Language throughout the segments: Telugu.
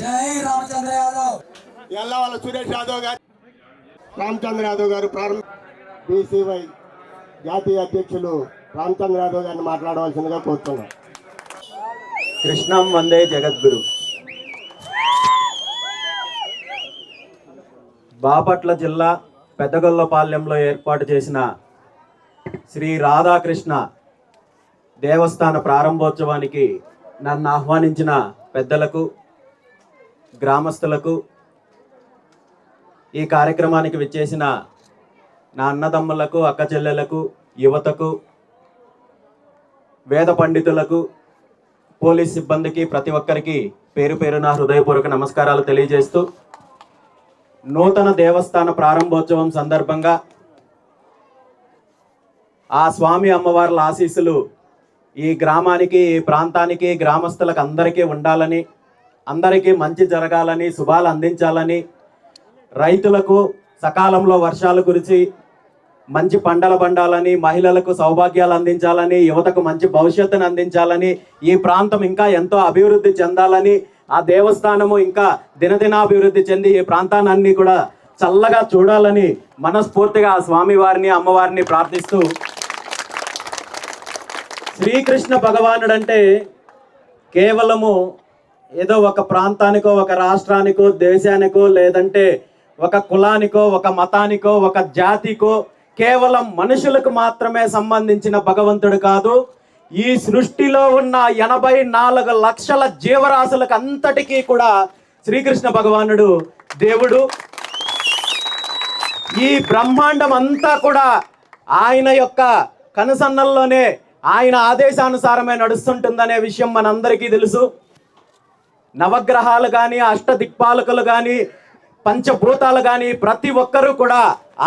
జై రామచంద్ర యాదవ్. ఎల్లవాళ్ళ సురేష్ యాదవ్ గారు రామచంద్ర యాదవ్ గారు ప్రారంభ బీసీవై జాతీయ అధ్యక్షులు రామచంద్ర యాదవ్ గారిని మాట్లాడవలసిందిగా కోరుతున్నాం. కృష్ణం వందే జగద్గురు. బాపట్ల జిల్లా పెద్దగొల్లపాలెంలో ఏర్పాటు చేసిన శ్రీ రాధాకృష్ణ దేవస్థాన ప్రారంభోత్సవానికి నన్ను ఆహ్వానించిన పెద్దలకు గ్రామస్తులకు ఈ కార్యక్రమానికి విచ్చేసిన నా అన్నదమ్ములకు అక్క చెల్లెలకు యువతకు వేద పండితులకు పోలీస్ సిబ్బందికి ప్రతి ఒక్కరికి పేరు పేరున హృదయపూర్వక నమస్కారాలు తెలియజేస్తూ నూతన దేవస్థాన ప్రారంభోత్సవం సందర్భంగా ఆ స్వామి అమ్మవార్ల ఆశీస్సులు ఈ గ్రామానికి ఈ ప్రాంతానికి గ్రామస్తులకు అందరికీ ఉండాలని అందరికీ మంచి జరగాలని శుభాలు అందించాలని రైతులకు సకాలంలో వర్షాలు కురిచి మంచి పంటలు పండాలని మహిళలకు సౌభాగ్యాలు అందించాలని యువతకు మంచి భవిష్యత్తును అందించాలని ఈ ప్రాంతం ఇంకా ఎంతో అభివృద్ధి చెందాలని ఆ దేవస్థానము ఇంకా దినదినాభివృద్ధి చెంది ఈ ప్రాంతాన్ని కూడా చల్లగా చూడాలని మనస్ఫూర్తిగా ఆ స్వామివారిని అమ్మవారిని ప్రార్థిస్తూ శ్రీకృష్ణ భగవానుడు అంటే కేవలము ఏదో ఒక ప్రాంతానికో ఒక రాష్ట్రానికో దేశానికో లేదంటే ఒక కులానికో ఒక మతానికో ఒక జాతికో కేవలం మనుషులకు మాత్రమే సంబంధించిన భగవంతుడు కాదు. ఈ సృష్టిలో ఉన్న ఎనభై నాలుగు లక్షల జీవరాశులకు అంతటికీ కూడా శ్రీకృష్ణ భగవానుడు దేవుడు. ఈ బ్రహ్మాండం అంతా కూడా ఆయన యొక్క కనుసన్నల్లోనే ఆయన ఆదేశానుసారమే నడుస్తుంటుందనే విషయం మనందరికీ తెలుసు. నవగ్రహాలు కానీ అష్టదిక్పాలకులు కానీ పంచభూతాలు కానీ ప్రతి ఒక్కరూ కూడా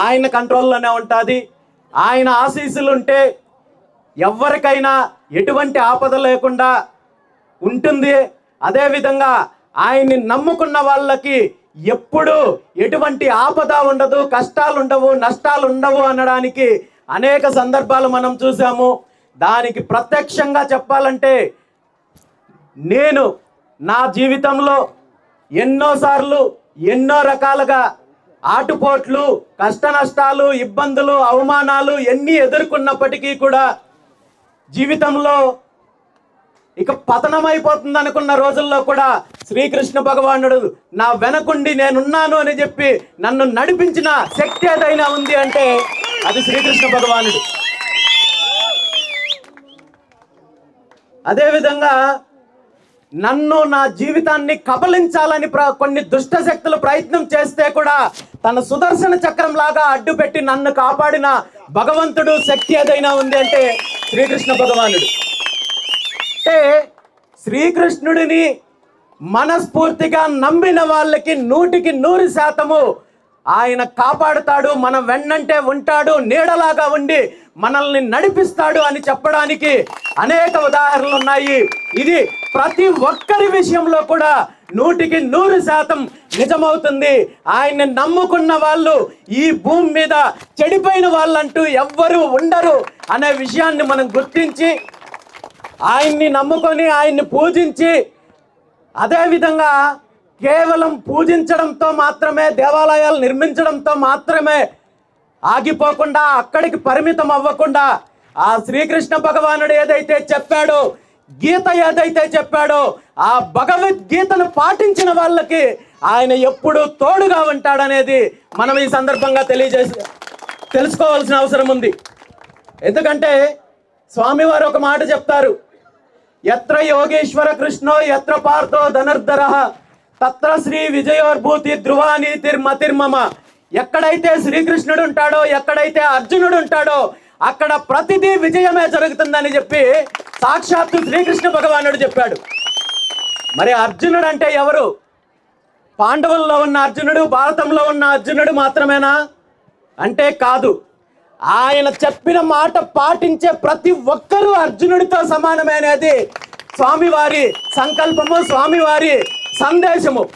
ఆయన కంట్రోల్లోనే ఉంటుంది. ఆయన ఆశీస్సులు ఉంటే ఎవరికైనా ఎటువంటి ఆపద లేకుండా ఉంటుంది. అదేవిధంగా ఆయన్ని నమ్ముకున్న వాళ్ళకి ఎప్పుడు ఎటువంటి ఆపద ఉండదు కష్టాలు ఉండవు నష్టాలు ఉండవు అనడానికి అనేక సందర్భాలు మనం చూసాము. దానికి ప్రత్యక్షంగా చెప్పాలంటే నేను నా జీవితంలో ఎన్నోసార్లు ఎన్నో రకాలుగా ఆటుపోట్లు కష్ట నష్టాలు ఇబ్బందులు అవమానాలు ఎన్ని ఎదుర్కొన్నప్పటికీ కూడా జీవితంలో ఇక పతనమైపోతుంది అనుకున్న రోజుల్లో కూడా శ్రీకృష్ణ భగవానుడు నా వెనకుండి నేనున్నాను అని చెప్పి నన్ను నడిపించిన శక్తి ఏదైనా ఉంది అంటే అది శ్రీకృష్ణ భగవానుడు. అదేవిధంగా నన్ను నా జీవితాన్ని కబలించాలని ప్ర కొన్ని దుష్ట శక్తులు ప్రయత్నం చేస్తే కూడా తన సుదర్శన చక్రం లాగా అడ్డుపెట్టి నన్ను కాపాడిన భగవంతుడు శక్తి ఏదైనా ఉంది అంటే శ్రీకృష్ణ భగవానుడు. అంటే శ్రీకృష్ణుడిని మనస్ఫూర్తిగా నమ్మిన వాళ్ళకి నూటికి నూరు శాతము ఆయన కాపాడుతాడు మనం వెన్నంటే ఉంటాడు నీడలాగా ఉండి మనల్ని నడిపిస్తాడు అని చెప్పడానికి అనేక ఉదాహరణలు ఉన్నాయి ఇది ప్రతి ఒక్కరి విషయంలో కూడా నూటికి నూరు శాతం నిజమవుతుంది. ఆయన్ని నమ్ముకున్న వాళ్ళు ఈ భూమి మీద చెడిపోయిన వాళ్ళంటూ ఎవ్వరూ ఉండరు అనే విషయాన్ని మనం గుర్తించి ఆయన్ని నమ్ముకొని ఆయన్ని పూజించి అదేవిధంగా కేవలం పూజించడంతో మాత్రమే దేవాలయాలు నిర్మించడంతో మాత్రమే ఆగిపోకుండా అక్కడికి పరిమితం అవ్వకుండా ఆ శ్రీకృష్ణ భగవానుడు ఏదైతే చెప్పాడో గీత ఏదైతే చెప్పాడో ఆ భగవద్గీతను పాటించిన వాళ్ళకి ఆయన ఎప్పుడు తోడుగా ఉంటాడనేది మనం ఈ సందర్భంగా తెలియజేసి తెలుసుకోవాల్సిన అవసరం ఉంది. ఎందుకంటే స్వామివారు ఒక మాట చెప్తారు. ఎత్ర యోగేశ్వర కృష్ణో ఎత్ర పార్థో ధనుర్ధర తత్ర శ్రీ విజయోర్భూతి తిర్మమ ఎక్కడైతే శ్రీకృష్ణుడు ఉంటాడో ఎక్కడైతే అర్జునుడు ఉంటాడో అక్కడ ప్రతిదీ విజయమే జరుగుతుందని చెప్పి సాక్షాత్తు శ్రీకృష్ణ భగవానుడు చెప్పాడు. మరి అర్జునుడు అంటే ఎవరు? పాండవుల్లో ఉన్న అర్జునుడు భారతంలో ఉన్న అర్జునుడు మాత్రమేనా? అంటే కాదు. ఆయన చెప్పిన మాట పాటించే ప్రతి ఒక్కరూ అర్జునుడితో సమానమే అనేది స్వామివారి సంకల్పము స్వామివారి సందేశము.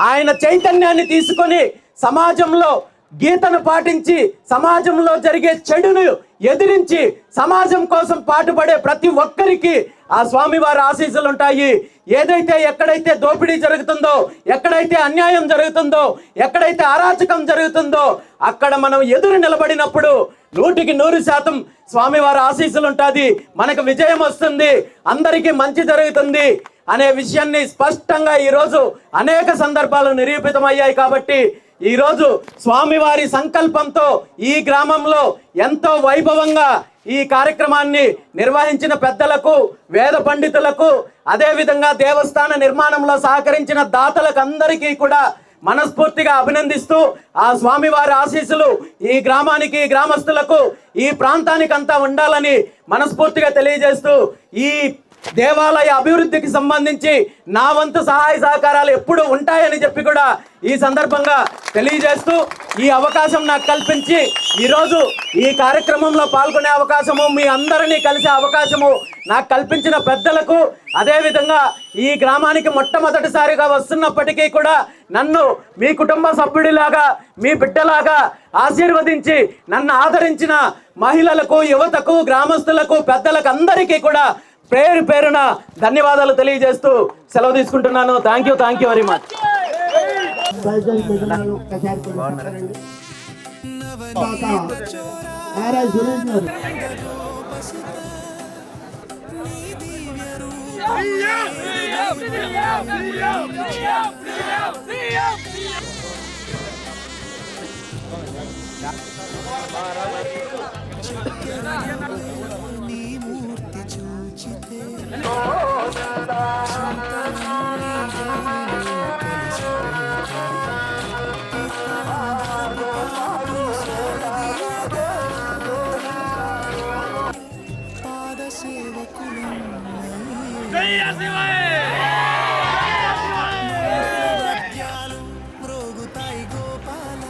ఆయన చైతన్యాన్ని తీసుకొని సమాజంలో గీతను పాటించి సమాజంలో జరిగే చెడును ఎదిరించి సమాజం కోసం పాటుపడే ప్రతి ఒక్కరికి ఆ స్వామివారి ఆశీస్సులు ఉంటాయి ఏదైతే ఎక్కడైతే దోపిడీ జరుగుతుందో ఎక్కడైతే అన్యాయం జరుగుతుందో ఎక్కడైతే అరాచకం జరుగుతుందో అక్కడ మనం ఎదురు నిలబడినప్పుడు నూటికి నూరు శాతం స్వామివారి ఆశీస్సులు ఉంటుంది మనకు విజయం వస్తుంది అందరికీ మంచి జరుగుతుంది అనే విషయాన్ని స్పష్టంగా ఈరోజు అనేక సందర్భాలు నిరూపితమయ్యాయి కాబట్టి ఈరోజు స్వామివారి సంకల్పంతో ఈ గ్రామంలో ఎంతో వైభవంగా ఈ కార్యక్రమాన్ని నిర్వహించిన పెద్దలకు వేద పండితులకు అదేవిధంగా దేవస్థాన నిర్మాణంలో సహకరించిన దాతలకు అందరికీ కూడా మనస్ఫూర్తిగా అభినందిస్తూ ఆ స్వామివారి ఆశీస్సులు ఈ గ్రామానికి గ్రామస్తులకు ఈ ప్రాంతానికి అంతా ఉండాలని మనస్ఫూర్తిగా తెలియజేస్తూ ఈ దేవాలయ అభివృద్ధికి సంబంధించి నా వంతు సహాయ సహకారాలు ఎప్పుడు ఉంటాయని చెప్పి కూడా ఈ సందర్భంగా తెలియజేస్తూ ఈ అవకాశం నాకు కల్పించి ఈరోజు ఈ కార్యక్రమంలో పాల్గొనే అవకాశము మీ అందరినీ కలిసే అవకాశము నాకు కల్పించిన పెద్దలకు అదేవిధంగా ఈ గ్రామానికి మొట్టమొదటిసారిగా వస్తున్నప్పటికీ కూడా నన్ను మీ కుటుంబ సభ్యుడిలాగా మీ బిడ్డలాగా ఆశీర్వదించి నన్ను ఆదరించిన మహిళలకు యువతకు గ్రామస్తులకు పెద్దలకు అందరికీ కూడా పేరు పేరున ధన్యవాదాలు తెలియజేస్తూ సెలవు తీసుకుంటున్నాను. Thank you thank you very much No.